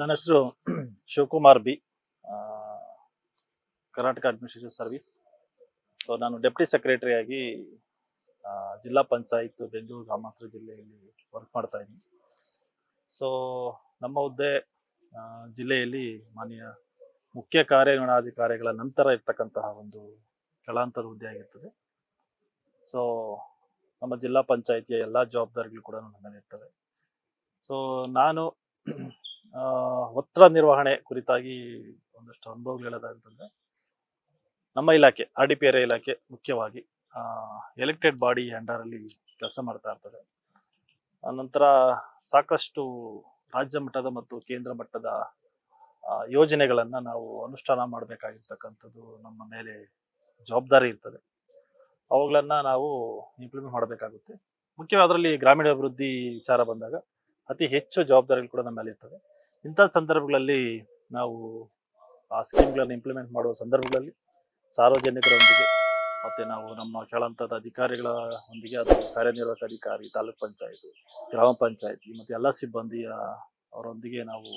ನನ್ನ ಹೆಸರು Shivakumar B Karnataka administration service so ನಾನು ಡೆಪ್ಟಿ ಸೆಕ್ರೆಟರಿ ಆಗಿ ಜಿಲ್ಲಾ ಪಂಚಾಯತ್ ಬೆಂಗಳೂರು ಗ್ರಾಮಾಂತರ ಜಿಲ್ಲೆಯಲ್ಲಿ ವರ್ಕ್ ಮಾಡ್ತಾ ಇದ್ದೀನಿ. ಸೊ ನಮ್ಮ ಹುದ್ದೆ ಜಿಲ್ಲೆಯಲ್ಲಿ ಮಾನ್ಯ ಮುಖ್ಯ ಕಾರ್ಯನಿರ್ವಹಣಾಧಿಕಾರಿಗಳ ನಂತರ ಇರ್ತಕ್ಕಂತಹ ಒಂದು ಕೆಳಹಂತದ ಹುದ್ದೆ ಆಗಿರ್ತದೆ. ಸೊ ನಮ್ಮ ಜಿಲ್ಲಾ ಪಂಚಾಯಿತಿಯ ಎಲ್ಲ ಜವಾಬ್ದಾರಿಗಳು ಕೂಡ ನನ್ನ ಮೇಲೆ ಇರ್ತವೆ. ಸೊ ನಾನು ಒತ್ತಡ ನಿರ್ವಹಣೆ ಕುರಿತಾಗಿ ಒಂದಷ್ಟು ಅನುಭವಗಳು ನಮ್ಮ ಇಲಾಖೆ, ಆರ್ ಡಿ ಪಿ ಆರ್ ಇಲಾಖೆ ಮುಖ್ಯವಾಗಿ ಎಲೆಕ್ಟೆಡ್ ಬಾಡಿ ಅಂಡರಲ್ಲಿ ಕೆಲಸ ಮಾಡ್ತಾ ಇರ್ತದೆ. ನಂತರ ಸಾಕಷ್ಟು ರಾಜ್ಯ ಮಟ್ಟದ ಮತ್ತು ಕೇಂದ್ರ ಮಟ್ಟದ ಯೋಜನೆಗಳನ್ನು ನಾವು ಅನುಷ್ಠಾನ ಮಾಡಬೇಕಾಗಿರ್ತಕ್ಕಂಥದ್ದು ನಮ್ಮ ಮೇಲೆ ಜವಾಬ್ದಾರಿ ಇರ್ತದೆ. ಅವುಗಳನ್ನು ನಾವು ಇಂಪ್ಲಿಮೆಂಟ್ ಮಾಡಬೇಕಾಗುತ್ತೆ. ಮುಖ್ಯವಾಗಿ ಅದರಲ್ಲಿ ಗ್ರಾಮೀಣ ಅಭಿವೃದ್ಧಿ ವಿಚಾರ ಬಂದಾಗ ಅತಿ ಹೆಚ್ಚು ಜವಾಬ್ದಾರಿಗಳು ಕೂಡ ನಮ್ಮ ಮೇಲೆ ಇರ್ತದೆ ಇಂಥ ಸಂದರ್ಭಗಳಲ್ಲಿ ನಾವು ಆ ಸ್ಕೀಮ್ಗಳನ್ನು ಇಂಪ್ಲಿಮೆಂಟ್ ಮಾಡುವ ಸಂದರ್ಭಗಳಲ್ಲಿ ಸಾರ್ವಜನಿಕರೊಂದಿಗೆ ಮತ್ತೆ ನಾವು ನಮ್ಮ ಕೆಳಹಂತದ ಅಧಿಕಾರಿಗಳ ಒಂದಿಗೆ ಅದು ಕಾರ್ಯನಿರ್ವಾಹಕ ಅಧಿಕಾರಿ, ತಾಲೂಕ್ ಪಂಚಾಯತ್, ಗ್ರಾಮ ಪಂಚಾಯಿತಿ ಮತ್ತು ಎಲ್ಲ ಸಿಬ್ಬಂದಿಯ ಅವರೊಂದಿಗೆ ನಾವು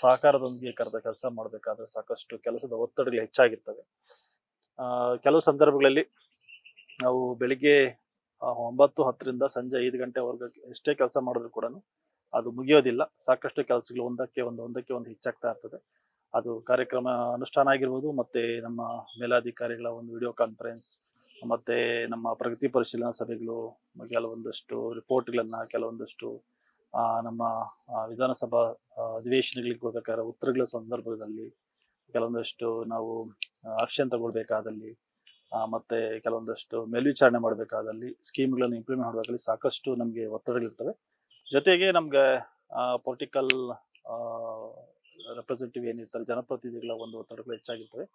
ಸಹಕಾರದೊಂದಿಗೆ ಕರೆದ ಕೆಲಸ ಮಾಡಬೇಕಾದ್ರೆ ಸಾಕಷ್ಟು ಕೆಲಸದ ಒತ್ತಡಗಳು ಹೆಚ್ಚಾಗಿರ್ತವೆ. ಕೆಲವು ಸಂದರ್ಭಗಳಲ್ಲಿ ನಾವು ಬೆಳಿಗ್ಗೆ ಒಂಬತ್ತು ಹತ್ತರಿಂದ ಸಂಜೆ ಐದು ಗಂಟೆವರೆಗೆ ಎಷ್ಟೇ ಕೆಲಸ ಮಾಡಿದ್ರು ಕೂಡ ಅದು ಮುಗಿಯೋದಿಲ್ಲ. ಸಾಕಷ್ಟು ಕೆಲಸಗಳು ಒಂದಕ್ಕೆ ಒಂದು ಒಂದಕ್ಕೆ ಒಂದು ಹೆಚ್ಚಾಗ್ತಾ ಇರ್ತದೆ. ಅದು ಕಾರ್ಯಕ್ರಮ ಅನುಷ್ಠಾನ ಆಗಿರ್ಬೋದು, ಮತ್ತೆ ನಮ್ಮ ಮೇಲಾಧಿಕಾರಿಗಳ ಒಂದು ವಿಡಿಯೋ ಕಾನ್ಫರೆನ್ಸ್ ಮತ್ತೆ ನಮ್ಮ ಪ್ರಗತಿ ಪರಿಶೀಲನಾ ಸಭೆಗಳು, ಕೆಲವೊಂದಷ್ಟು ರಿಪೋರ್ಟ್ಗಳನ್ನ ಕೆಲವೊಂದಷ್ಟು ನಮ್ಮ ವಿಧಾನಸಭಾ ಅಧಿವೇಶನಗಳಿಗೆ ಕೊಡಬೇಕಾದ ಉತ್ತರಗಳ ಸಂದರ್ಭದಲ್ಲಿ, ಕೆಲವೊಂದಷ್ಟು ನಾವು ಆಕ್ಷನ್ ತಗೊಳ್ಬೇಕಾದಲ್ಲಿ ಮತ್ತೆ ಕೆಲವೊಂದಷ್ಟು ಮೇಲ್ವಿಚಾರಣೆ ಮಾಡಬೇಕಾದಲ್ಲಿ ಸ್ಕೀಮ್ಗಳನ್ನು ಇಂಪ್ಲಿಮೆಂಟ್ ಮಾಡಬೇಕಾದಲ್ಲಿ ಸಾಕಷ್ಟು ನಮಗೆ ಒತ್ತಡಗಳಿರ್ತವೆ. ಜೊತೆಗೆ ನಮ್ಗೆ ಪೊಲಿಟಿಕಲ್ ರೆಪ್ರೆಸೆಂಟೇಟಿವ್ ಏನಿರ್ತಾರೆ, ಜನಪ್ರತಿನಿಧಿಗಳ ಒಂದು ಒತ್ತಡಗಳು ಹೆಚ್ಚಾಗಿರ್ತವೆ.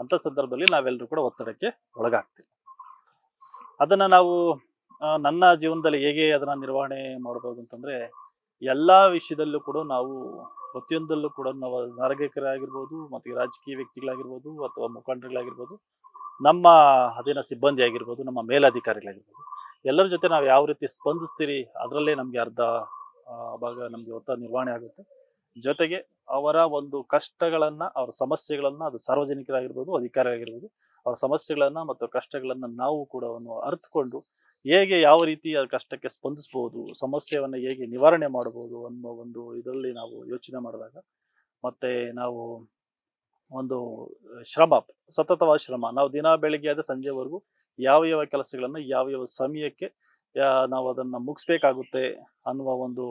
ಅಂತ ಸಂದರ್ಭದಲ್ಲಿ ನಾವೆಲ್ಲರೂ ಕೂಡ ಒತ್ತಡಕ್ಕೆ ಒಳಗಾಗ್ತೀವಿ. ಅದನ್ನ ನಾವು ನನ್ನ ಜೀವನದಲ್ಲಿ ಹೇಗೆ ಅದನ್ನ ನಿರ್ವಹಣೆ ಮಾಡಬಹುದು ಅಂತಂದ್ರೆ, ಎಲ್ಲಾ ವಿಷಯದಲ್ಲೂ ಕೂಡ ನಾವು ಪ್ರತಿಯೊಂದಲ್ಲೂ ಕೂಡ ನಾವು ನಾಗರಿಕರಾಗಿರ್ಬೋದು, ಮತ್ತೆ ರಾಜಕೀಯ ವ್ಯಕ್ತಿಗಳಾಗಿರ್ಬೋದು, ಅಥವಾ ಮುಖಂಡರುಗಳಾಗಿರ್ಬೋದು, ನಮ್ಮ ಅಧೀನ ಸಿಬ್ಬಂದಿ ಆಗಿರ್ಬೋದು ನಮ್ಮ ಮೇಲಧಿಕಾರಿಗಳಾಗಿರ್ಬೋದು. ಎಲ್ಲರ ಜೊತೆ ನಾವು ಯಾವ ರೀತಿ ಸ್ಪಂದಿಸ್ತೀರಿ, ಅದರಲ್ಲೇ ನಮಗೆ ಅರ್ಧ ಭಾಗ ನಮಗೆ ಒತ್ತ ನಿರ್ವಹಣೆ ಆಗುತ್ತೆ. ಜೊತೆಗೆ ಅವರ ಒಂದು ಕಷ್ಟಗಳನ್ನ, ಅವರ ಸಮಸ್ಯೆಗಳನ್ನ ಅದು ಸಾರ್ವಜನಿಕರಾಗಿರ್ಬೋದು, ಅಧಿಕಾರಿಯಾಗಿರ್ಬೋದು, ಅವರ ಸಮಸ್ಯೆಗಳನ್ನ ಮತ್ತು ಕಷ್ಟಗಳನ್ನ ನಾವು ಕೂಡ ಅವನು ಅರ್ಥಕೊಂಡು ಹೇಗೆ ಯಾವ ರೀತಿ ಆ ಕಷ್ಟಕ್ಕೆ ಸ್ಪಂದಿಸಬಹುದು ಸಮಸ್ಯೆಯನ್ನು ಹೇಗೆ ನಿವಾರಣೆ ಮಾಡಬಹುದು ಅನ್ನೋ ಒಂದು ಇದರಲ್ಲಿ ನಾವು ಯೋಚನೆ ಮಾಡಿದಾಗ ಮತ್ತೆ ನಾವು ಒಂದು ಶ್ರಮ, ಸತತವಾದ ಶ್ರಮ, ನಾವು ದಿನ ಬೆಳಿಗ್ಗೆ ಆದ ಸಂಜೆವರೆಗೂ ಯಾವ ಯಾವ ಕೆಲಸಗಳನ್ನು ಯಾವ ಯಾವ ಸಮಯಕ್ಕೆ ನಾವು ಅದನ್ನ ಮುಗಿಸ್ಬೇಕಾಗುತ್ತೆ ಅನ್ನುವ ಒಂದು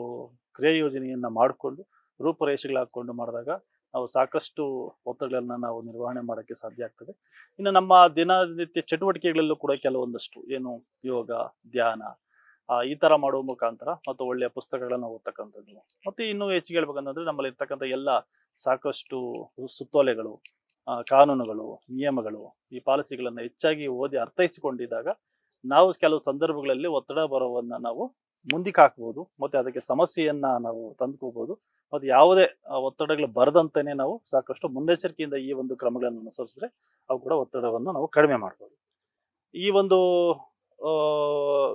ಕ್ರಿಯಾ ಯೋಜನೆಯನ್ನ ಮಾಡಿಕೊಂಡು, ರೂಪುರೇಷೆಗಳು ಹಾಕ್ಕೊಂಡು ಮಾಡಿದಾಗ ನಾವು ಸಾಕಷ್ಟು ಒತ್ತಡಗಳನ್ನ ನಾವು ನಿರ್ವಹಣೆ ಮಾಡೋಕ್ಕೆ ಸಾಧ್ಯ ಆಗ್ತದೆ. ಇನ್ನು ನಮ್ಮ ದಿನನಿತ್ಯ ಚಟುವಟಿಕೆಗಳಲ್ಲೂ ಕೂಡ ಕೆಲವೊಂದಷ್ಟು ಏನು ಯೋಗ, ಧ್ಯಾನ ಈ ತರ ಮಾಡುವ ಮುಖಾಂತರ ಮತ್ತು ಒಳ್ಳೆಯ ಪುಸ್ತಕಗಳನ್ನ ಓದ್ತಕ್ಕಂಥದ್ದು. ಮತ್ತೆ ಇನ್ನೂ ಹೆಚ್ಚಿಗೆ ಹೇಳ್ಬೇಕಂತಂದ್ರೆ ನಮ್ಮಲ್ಲಿ ಇರ್ತಕ್ಕಂಥ ಎಲ್ಲ ಸಾಕಷ್ಟು ಸುತ್ತೋಲೆಗಳು ಕಾನೂನುಗಳು, ನಿಯಮಗಳು ಈ ಪಾಲಿಸಿಗಳನ್ನು ಹೆಚ್ಚಾಗಿ ಓದಿ ಅರ್ಥೈಸಿಕೊಂಡಿದ್ದಾಗ ನಾವು ಕೆಲವು ಸಂದರ್ಭಗಳಲ್ಲಿ ಒತ್ತಡ ಬರೋವನ್ನ ನಾವು ಮುಂದಕ್ಕೆ ಹಾಕ್ಬೋದು, ಮತ್ತೆ ಅದಕ್ಕೆ ಸಮಸ್ಯೆಯನ್ನು ನಾವು ತಂದುಕೋಬೋದು, ಮತ್ತು ಯಾವುದೇ ಒತ್ತಡಗಳು ಬರದಂತೆನೆ ನಾವು ಸಾಕಷ್ಟು ಮುನ್ನೆಚ್ಚರಿಕೆಯಿಂದ ಈ ಒಂದು ಕ್ರಮಗಳನ್ನು ಅನುಸರಿಸಿದ್ರೆ ಅವು ಕೂಡ ಒತ್ತಡವನ್ನು ನಾವು ಕಡಿಮೆ ಮಾಡ್ಬೋದು. ಈ ಒಂದು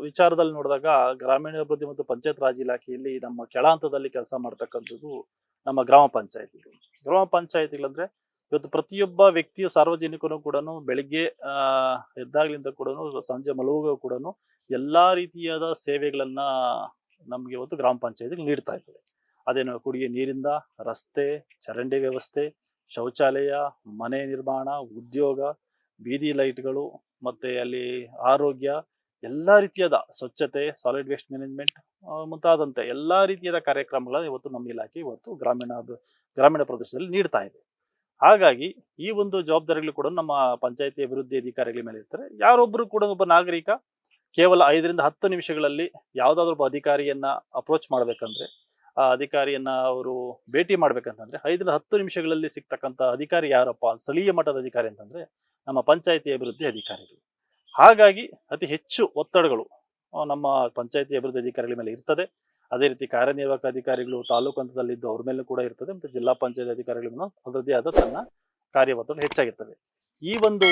ವಿಚಾರದಲ್ಲಿ ನೋಡಿದಾಗ ಗ್ರಾಮೀಣಾಭಿವೃದ್ಧಿ ಮತ್ತು ಪಂಚಾಯತ್ ರಾಜ್ ಇಲಾಖೆಯಲ್ಲಿ ನಮ್ಮ ಕೆಳ ಹಂತದಲ್ಲಿ ಕೆಲಸ ಮಾಡ್ತಕ್ಕಂಥದ್ದು ನಮ್ಮ ಗ್ರಾಮ ಪಂಚಾಯತಿಗಳು. ಗ್ರಾಮ ಪಂಚಾಯತಿಗಳಂದ್ರೆ ಇವತ್ತು ಪ್ರತಿಯೊಬ್ಬ ವ್ಯಕ್ತಿಯು ಸಾರ್ವಜನಿಕನು ಕೂಡ ಬೆಳಿಗ್ಗೆ ಎದ್ದಾಗ್ಲಿಂದ ಕೂಡ ಸಂಜೆ ಮಲಗುವ ಕೂಡ ಎಲ್ಲಾ ರೀತಿಯಾದ ಸೇವೆಗಳನ್ನ ನಮ್ಗೆ ಇವತ್ತು ಗ್ರಾಮ ಪಂಚಾಯತಿಗೆ ನೀಡ್ತಾ ಇದ್ದಾರೆ. ಅದೇನು ಕುಡಿಯ ನೀರಿಂದ, ರಸ್ತೆ, ಚರಂಡಿ ವ್ಯವಸ್ಥೆ, ಶೌಚಾಲಯ, ಮನೆ ನಿರ್ಮಾಣ, ಉದ್ಯೋಗ, ಬೀದಿ ಲೈಟ್ಗಳು ಮತ್ತೆ ಅಲ್ಲಿ ಆರೋಗ್ಯ, ಎಲ್ಲಾ ರೀತಿಯಾದ ಸ್ವಚ್ಛತೆ, ಸಾಲಿಡ್ ವೇಸ್ಟ್ ಮ್ಯಾನೇಜ್ಮೆಂಟ್ ಮುಂತಾದಂತೆ ಎಲ್ಲಾ ರೀತಿಯಾದ ಕಾರ್ಯಕ್ರಮಗಳ ಇವತ್ತು ನಮ್ಮ ಇಲಾಖೆ ಇವತ್ತು ಗ್ರಾಮೀಣ ಗ್ರಾಮೀಣ ಪ್ರದೇಶದಲ್ಲಿ ನೀಡ್ತಾ ಇದೆ. ಹಾಗಾಗಿ ಈ ಒಂದು ಜವಾಬ್ದಾರಿಗಳು ಕೂಡ ನಮ್ಮ ಪಂಚಾಯತಿ ಅಭಿವೃದ್ಧಿ ಅಧಿಕಾರಿಗಳ ಮೇಲೆ ಇರ್ತಾರೆ. ಯಾರೊಬ್ಬರು ಕೂಡ ಒಬ್ಬ ನಾಗರಿಕ ಕೇವಲ ಐದರಿಂದ ಹತ್ತು ನಿಮಿಷಗಳಲ್ಲಿ ಯಾವ್ದಾದ್ರು ಒಬ್ಬ ಅಧಿಕಾರಿಯನ್ನ ಅಪ್ರೋಚ್ ಮಾಡ್ಬೇಕಂದ್ರೆ, ಆ ಅಧಿಕಾರಿಯನ್ನ ಅವರು ಭೇಟಿ ಮಾಡ್ಬೇಕಂತಂದ್ರೆ, ಐದರಿಂದ ಹತ್ತು ನಿಮಿಷಗಳಲ್ಲಿ ಸಿಗ್ತಕ್ಕಂತ ಅಧಿಕಾರಿ ಯಾರಪ್ಪ, ಸ್ಥಳೀಯ ಮಟ್ಟದ ಅಧಿಕಾರಿ ಅಂತಂದ್ರೆ ನಮ್ಮ ಪಂಚಾಯತಿ ಅಭಿವೃದ್ಧಿ ಅಧಿಕಾರಿಗಳು. ಹಾಗಾಗಿ ಅತಿ ಹೆಚ್ಚು ಒತ್ತಡಗಳು ನಮ್ಮ ಪಂಚಾಯತಿ ಅಭಿವೃದ್ಧಿ ಅಧಿಕಾರಿಗಳ ಮೇಲೆ ಇರ್ತದೆ. ಅದೇ ರೀತಿ ಕಾರ್ಯನಿರ್ವಾಹಕ ಅಧಿಕಾರಿಗಳು ತಾಲೂಕು ಹಂತದಲ್ಲಿದ್ದು ಅವ್ರ ಮೇಲೂ ಕೂಡ ಇರ್ತದೆ ಮತ್ತೆ ಜಿಲ್ಲಾ ಪಂಚಾಯತ್ ಅಧಿಕಾರಿಗಳನ್ನು ಅದರದ್ದೇ ಆದ ತನ್ನ ಕಾರ್ಯ ಒತ್ತಡ ಹೆಚ್ಚಾಗಿರ್ತದೆ ಈ ಒಂದು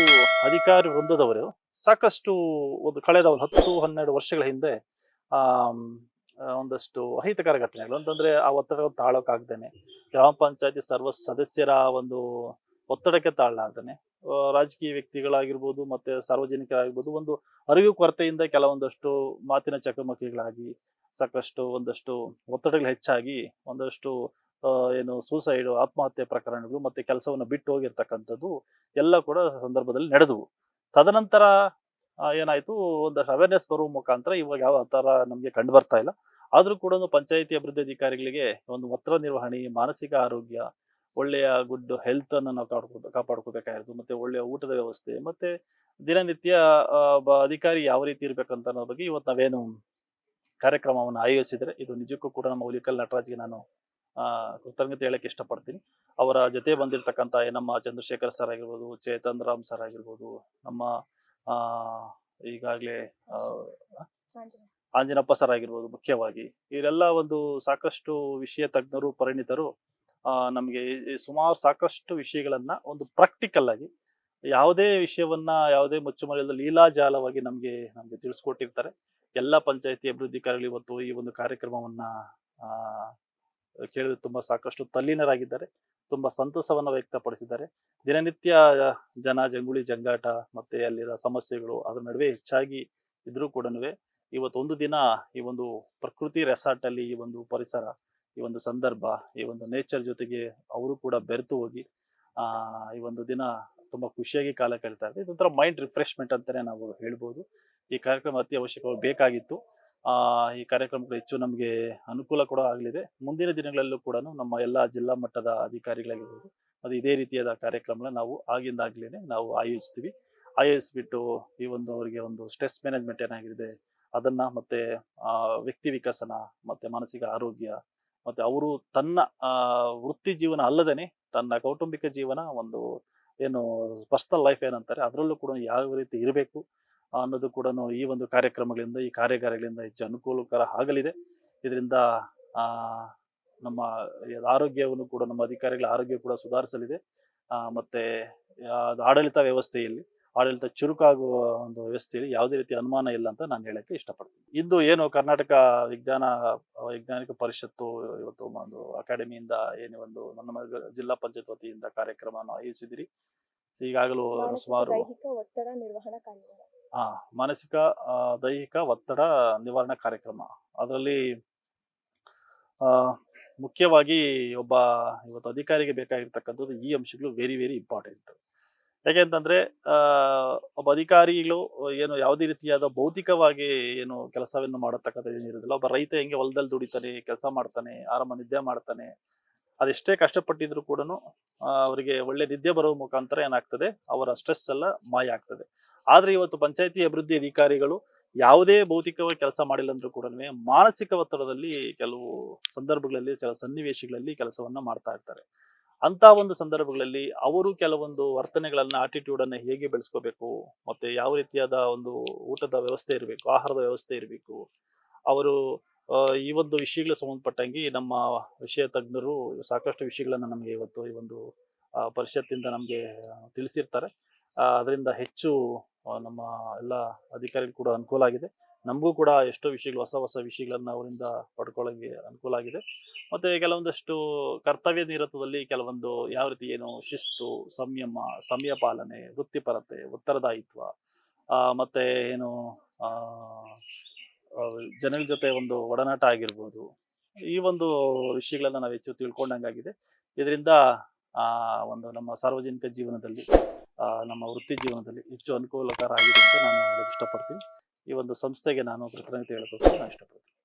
ಅಧಿಕಾರಿ ವೃಂದದವರು ಸಾಕಷ್ಟು ಒಂದು ಕಳೆದ ಒಂದು ಹತ್ತು ಹನ್ನೆರಡು ವರ್ಷಗಳ ಹಿಂದೆ ಆ, ಒಂದಷ್ಟು ಅಹಿತಕರ ಘಟನೆಗಳು. ಅಂತಂದ್ರೆ ಆ ಒತ್ತಡ ತಾಳೋಕ್ಕಾಗ್ದೇನೆ ಗ್ರಾಮ ಪಂಚಾಯತಿ ಸರ್ವ ಸದಸ್ಯರ ಒಂದು ಒತ್ತಡಕ್ಕೆ ತಾಳಲಾಗ್ದೇನೆ ರಾಜಕೀಯ ವ್ಯಕ್ತಿಗಳಾಗಿರ್ಬೋದು ಮತ್ತೆ ಸಾರ್ವಜನಿಕರಾಗಿರ್ಬೋದು ಒಂದು ಅರಿವು ಕೊರತೆಯಿಂದ ಕೆಲವೊಂದಷ್ಟು ಮಾತಿನ ಚಕಮಕಿಗಳಾಗಿ ಸಾಕಷ್ಟು ಒಂದಷ್ಟು ಒತ್ತಡಗಳು ಹೆಚ್ಚಾಗಿ ಒಂದಷ್ಟು ಏನು ಸೂಸೈಡ್ ಆತ್ಮಹತ್ಯೆ ಪ್ರಕರಣಗಳು ಮತ್ತೆ ಕೆಲಸವನ್ನು ಬಿಟ್ಟು ಹೋಗಿರ್ತಕ್ಕಂಥದ್ದು ಎಲ್ಲ ಕೂಡ ಸಂದರ್ಭದಲ್ಲಿ ನಡೆದವು. ತದನಂತರ ಏನಾಯ್ತು, ಒಂದಷ್ಟು ಅವೇರ್ನೆಸ್ ಬರುವ ಮುಖಾಂತರ ಇವಾಗ ಯಾವ ತರ ನಮಗೆ ಕಂಡು ಬರ್ತಾ ಇಲ್ಲ. ಆದ್ರೂ ಕೂಡ ಪಂಚಾಯಿತಿ ಅಭಿವೃದ್ಧಿ ಅಧಿಕಾರಿಗಳಿಗೆ ಒಂದು ಒತ್ತಡ ನಿರ್ವಹಣೆ, ಮಾನಸಿಕ ಆರೋಗ್ಯ, ಒಳ್ಳೆಯ ಗುಡ್ ಹೆಲ್ತ್ ಅನ್ನು ನಾವು ಕಾಪಾಡ್ಕೋ, ಕಾಪಾಡ್ಕೋಬೇಕಾಗಿರೋದು, ಮತ್ತೆ ಒಳ್ಳೆಯ ಊಟದ ವ್ಯವಸ್ಥೆ, ಮತ್ತೆ ದಿನನಿತ್ಯ ಅಧಿಕಾರಿ ಯಾವ ರೀತಿ ಇರ್ಬೇಕಂತ ಅನ್ನೋ ಬಗ್ಗೆ ಇವತ್ತು ನಾವೇನು ಕಾರ್ಯಕ್ರಮವನ್ನು ಆಯೋಜಿಸಿದರೆ ಇದು ನಿಜಕ್ಕೂ ಕೂಡ ನಮ್ಮ ಹುಲಿಕಲ್ ನಟರಾಜ್ಗೆ ನಾನು ಕೃತಜ್ಞತೆ ಹೇಳಕ್ಕೆ ಇಷ್ಟಪಡ್ತೀನಿ. ಅವರ ಜೊತೆ ಬಂದಿರತಕ್ಕಂಥ ನಮ್ಮ ಚಂದ್ರಶೇಖರ್ ಸರ್ ಆಗಿರ್ಬೋದು, ಚೇತನ್ ರಾಮ್ ಸರ್ ಆಗಿರ್ಬೋದು, ನಮ್ಮ ಈಗಾಗಲೇ ಆಂಜನಪ್ಪ ಸರ್ ಆಗಿರ್ಬೋದು ಮುಖ್ಯವಾಗಿ, ಇವರೆಲ್ಲ ಒಂದು ಸಾಕಷ್ಟು ವಿಷಯ ತಜ್ಞರು, ಪರಿಣಿತರು ನಮಗೆ ಸುಮಾರು ಸಾಕಷ್ಟು ವಿಷಯಗಳನ್ನ ಒಂದು ಪ್ರಾಕ್ಟಿಕಲ್ ಆಗಿ ಯಾವುದೇ ವಿಷಯವನ್ನ ಯಾವುದೇ ಮುಚ್ಚುಮರೆಯಲ್ಲ ಲೀಲಾಜಾಲವಾಗಿ ನಮಗೆ ನಮಗೆ ತಿಳಿಸ್ಕೊಟ್ಟಿರ್ತಾರೆ. ಎಲ್ಲ ಪಂಚಾಯತಿ ಅಭಿವೃದ್ಧಿಕಾರಿಗಳು ಇವತ್ತು ಈ ಒಂದು ಕಾರ್ಯಕ್ರಮವನ್ನ, ಆ, ಕೇಳಿದ್ರೆ ತುಂಬಾ ಸಾಕಷ್ಟು ತಲ್ಲೀನರಾಗಿದ್ದಾರೆ. ತುಂಬಾ ಸಂತಸವನ್ನ ವ್ಯಕ್ತಪಡಿಸಿದ್ದಾರೆ. ದಿನನಿತ್ಯ ಜನ ಜಂಗುಳಿ ಜಂಗಾಟ ಮತ್ತೆ ಅಲ್ಲಿರೋ ಸಮಸ್ಯೆಗಳು ಅದರ ನಡುವೆ ಹೆಚ್ಚಾಗಿ ಇದ್ರೂ ಕೂಡ ಇವತ್ತು ಒಂದು ದಿನ ಈ ಒಂದು ಪ್ರಕೃತಿ ರೆಸಾರ್ಟ್ ಅಲ್ಲಿ ಈ ಒಂದು ಪರಿಸರ, ಈ ಒಂದು ಸಂದರ್ಭ, ಈ ಒಂದು ನೇಚರ್ ಜೊತೆಗೆ ಅವರು ಕೂಡ ಬೆರೆತು ಹೋಗಿ, ಆ, ಈ ಒಂದು ದಿನ ತುಂಬಾ ಖುಷಿಯಾಗಿ ಕಾಲ ಕಳೀತಾ ಇದೆ. ಇದೊಂಥರ ಮೈಂಡ್ ರಿಫ್ರೆಶ್ಮೆಂಟ್ ಅಂತಾನೆ ನಾವು ಹೇಳ್ಬೋದು. ಈ ಕಾರ್ಯಕ್ರಮ ಅತಿ ಅವಶ್ಯಕವಾಗಿ ಬೇಕಾಗಿತ್ತು. ಈ ಕಾರ್ಯಕ್ರಮಗಳು ಹೆಚ್ಚು ನಮಗೆ ಅನುಕೂಲ ಕೂಡ ಆಗಲಿದೆ. ಮುಂದಿನ ದಿನಗಳಲ್ಲೂ ಕೂಡ ನಮ್ಮ ಎಲ್ಲ ಜಿಲ್ಲಾ ಮಟ್ಟದ ಅಧಿಕಾರಿಗಳಾಗಿರ್ಬೋದು ಅದು ಇದೇ ರೀತಿಯಾದ ಕಾರ್ಯಕ್ರಮನ ನಾವು ಆಗಿಂದಾಗ್ಲೇ ನಾವು ಆಯೋಜಿಸ್ತೀವಿ. ಆಯೋಜಿಸ್ಬಿಟ್ಟು ಈ ಒಂದು ಅವರಿಗೆ ಒಂದು ಸ್ಟ್ರೆಸ್ ಮ್ಯಾನೇಜ್ಮೆಂಟ್ ಏನಾಗಿದೆ, ಅದನ್ನ ಮತ್ತೆ ವ್ಯಕ್ತಿ ವಿಕಸನ, ಮತ್ತೆ ಮಾನಸಿಕ ಆರೋಗ್ಯ, ಮತ್ತೆ ಅವರು ತನ್ನ ವೃತ್ತಿ ಜೀವನ ಅಲ್ಲದೇನೆ ತನ್ನ ಕೌಟುಂಬಿಕ ಜೀವನ ಒಂದು ಏನು ಪರ್ಸ್ನಲ್ ಲೈಫ್ ಏನಂತಾರೆ, ಅದರಲ್ಲೂ ಕೂಡ ಯಾವ ರೀತಿ ಇರಬೇಕು ಅನ್ನೋದು ಕೂಡ ಈ ಒಂದು ಕಾರ್ಯಕ್ರಮಗಳಿಂದ, ಈ ಕಾರ್ಯಾಗಾರಗಳಿಂದ ಹೆಚ್ಚು ಅನುಕೂಲಕರ ಆಗಲಿದೆ. ಇದರಿಂದ ನಮ್ಮ ಆರೋಗ್ಯವನ್ನು ಕೂಡ, ನಮ್ಮ ಅಧಿಕಾರಿಗಳ ಆರೋಗ್ಯ ಕೂಡ ಸುಧಾರಿಸಲಿದೆ. ಮತ್ತೆ ಆಡಳಿತ ವ್ಯವಸ್ಥೆಯಲ್ಲಿ ಆಡಳಿತ ಚುರುಕಾಗುವ ಒಂದು ವ್ಯವಸ್ಥೆಯಲ್ಲಿ ಯಾವುದೇ ರೀತಿ ಅನುಮಾನ ಇಲ್ಲ ಅಂತ ನಾನು ಹೇಳಕ್ಕೆ ಇಷ್ಟಪಡ್ತೀನಿ. ಇಂದು ಏನು ಕರ್ನಾಟಕ ವಿಜ್ಞಾನ ವೈಜ್ಞಾನಿಕ ಪರಿಷತ್ತು ಇವತ್ತು ಒಂದು ಅಕಾಡೆಮಿಯಿಂದ ಏನು ಒಂದು ನಮ್ಮ ಜಿಲ್ಲಾ ಪಂಚಾಯತ್ ವತಿಯಿಂದ ಕಾರ್ಯಕ್ರಮವನ್ನು ಆಯೋಜಿಸಿದಿರಿ. ಈಗಾಗಲೂ ಸುಮಾರು ಹಾ ಒತ್ತಡ ನಿರ್ವಹಣಾ ಕಾರ್ಯಕ್ರಮ. ಆ ಮಾನಸಿಕ ದೈಹಿಕ ಒತ್ತಡ ನಿವಾರಣಾ ಕಾರ್ಯಕ್ರಮ. ಅದರಲ್ಲಿ ಆ ಮುಖ್ಯವಾಗಿ ಒಬ್ಬ ಇವತ್ತು ಅಧಿಕಾರಿಗೆ ಬೇಕಾಗಿರ್ತಕ್ಕಂಥದ್ದು ಈ ಅಂಶಗಳು ವೆರಿ ವೆರಿ ಇಂಪಾರ್ಟೆಂಟ್ ಯಾಕೆಂತಂದ್ರೆ ಒಬ್ಬ ಅಧಿಕಾರಿಗಳು ಏನು ಯಾವುದೇ ರೀತಿಯಾದ ಭೌತಿಕವಾಗಿ ಏನು ಕೆಲಸವನ್ನು ಮಾಡತಕ್ಕಂಥದ್ದು ಏನಿರೋದಿಲ್ಲ ಒಬ್ಬ ರೈತ ಹೆಂಗೆ ಹೊಲದಲ್ಲಿ ದುಡಿತಾನೆ, ಕೆಲಸ ಮಾಡ್ತಾನೆ, ಆರಾಮ ನಿದ್ದೆ ಮಾಡ್ತಾನೆ, ಅದೆಷ್ಟೇ ಕಷ್ಟಪಟ್ಟಿದ್ರು ಕೂಡ ಅವರಿಗೆ ಒಳ್ಳೆ ನಿದ್ದೆ ಬರುವ ಮುಖಾಂತರ ಏನಾಗ್ತದೆ? ಅವರ ಸ್ಟ್ರೆಸ್ ಎಲ್ಲ ಮಾಯ ಆಗ್ತದೆ. ಆದ್ರೆ ಇವತ್ತು ಪಂಚಾಯತಿ ಅಭಿವೃದ್ಧಿ ಅಧಿಕಾರಿಗಳು ಯಾವುದೇ ಭೌತಿಕವಾಗಿ ಕೆಲಸ ಮಾಡಿಲ್ಲ ಅಂದ್ರೂ ಕೂಡ ಮಾನಸಿಕ ಒತ್ತಡದಲ್ಲಿ ಕೆಲವು ಸಂದರ್ಭಗಳಲ್ಲಿ, ಕೆಲವು ಸನ್ನಿವೇಶಗಳಲ್ಲಿ ಕೆಲಸವನ್ನ ಮಾಡ್ತಾ ಇರ್ತಾರೆ. ಅಂತ ಒಂದು ಸಂದರ್ಭಗಳಲ್ಲಿ ಅವರು ಕೆಲವೊಂದು ವರ್ತನೆಗಳನ್ನ ಆಟಿಟ್ಯೂಡ್ ಅನ್ನ ಹೇಗೆ ಬೆಳೆಸ್ಕೋಬೇಕು, ಮತ್ತೆ ಯಾವ ರೀತಿಯಾದ ಒಂದು ಊಟದ ವ್ಯವಸ್ಥೆ ಇರಬೇಕು, ಆಹಾರದ ವ್ಯವಸ್ಥೆ ಇರಬೇಕು, ಅವರು ಈ ಒಂದು ವಿಷಯಗಳ ಸಂಬಂಧಪಟ್ಟಂಗೆ ನಮ್ಮ ವಿಷಯ ತಜ್ಞರು ಸಾಕಷ್ಟು ವಿಷಯಗಳನ್ನ ನಮಗೆ ಇವತ್ತು ಈ ಒಂದು ಪರಿಷತ್ತಿಂದ ನಮಗೆ ತಿಳಿಸಿರ್ತಾರೆ. ಅದರಿಂದ ಹೆಚ್ಚು ನಮ್ಮ ಎಲ್ಲ ಅಧಿಕಾರಿಗಳು ಕೂಡ ಅನುಕೂಲ ಆಗಿದೆ. ನಮಗೂ ಕೂಡ ಎಷ್ಟೋ ವಿಷಯಗಳು ಹೊಸ ಹೊಸ ವಿಷಯಗಳನ್ನು ಅವರಿಂದ ಪಡ್ಕೊಳ್ಳೋಕೆ ಅನುಕೂಲ ಆಗಿದೆ. ಮತ್ತೆ ಕೆಲವೊಂದಷ್ಟು ಕರ್ತವ್ಯ ನಿರತದಲ್ಲಿ ಕೆಲವೊಂದು ಯಾವ ರೀತಿ ಏನು ಶಿಸ್ತು ಸಂಯಮ ಸಮಯ ಪಾಲನೆ ವೃತ್ತಿಪರತೆ ಉತ್ತರದಾಯಿತ್ವ ಮತ್ತು ಏನು ಆ, ಜೊತೆ ಒಂದು ಒಡನಾಟ ಆಗಿರ್ಬೋದು ಈ ಒಂದು ವಿಷಯಗಳನ್ನು ನಾವು ಹೆಚ್ಚು ತಿಳ್ಕೊಂಡಂಗಾಗಿದೆ. ಇದರಿಂದ ಒಂದು ನಮ್ಮ ಸಾರ್ವಜನಿಕ ಜೀವನದಲ್ಲಿ ನಮ್ಮ ವೃತ್ತಿ ಜೀವನದಲ್ಲಿ ಹೆಚ್ಚು ಅನುಕೂಲಕರ ಆಗಿದೆ ಅಂತ ನಾನು ಇಷ್ಟಪಡ್ತೀನಿ. ಈ ಒಂದು ಸಂಸ್ಥೆಗೆ ನಾನು ಕೃತಜ್ಞತೆ ಹೇಳಬೇಕು ನಾನು ಇಷ್ಟಪಡ್ತೀನಿ.